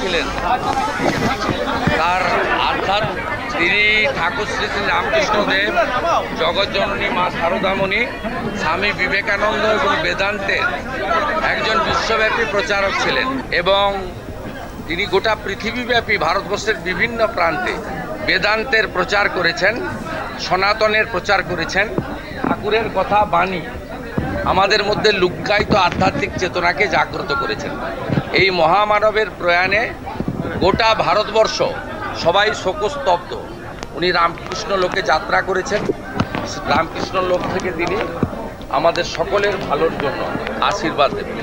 ছিলেন। তার আধ্যাত্ম তিনি ঠাকুর শ্রী শ্রী রামকৃষ্ণদেব জগৎজননী মা শারদামণি স্বামী বিবেকানন্দ এবং বেদান্তের একজন বিশ্বব্যাপী প্রচারক ছিলেন এবং তিনি গোটা পৃথিবীব্যাপী, ভারতবর্ষের বিভিন্ন প্রান্তে বেদান্তের প্রচার করেছেন, সনাতনের প্রচার করেছেন। ঠাকুরের কথা বাণী আমাদের মধ্যে লুক্কায়িত আধ্যাত্মিক চেতনাকে জাগ্রত করেছেন। এই মহামানবের প্রয়াণে গোটা ভারতবর্ষ সবাই শোকস্তব্ধ। উনি রামকৃষ্ণ লোকে যাত্রা করেছেন। রামকৃষ্ণ লোক থেকে তিনি আমাদের সকলের ভালোর জন্য আশীর্বাদ দেবেন।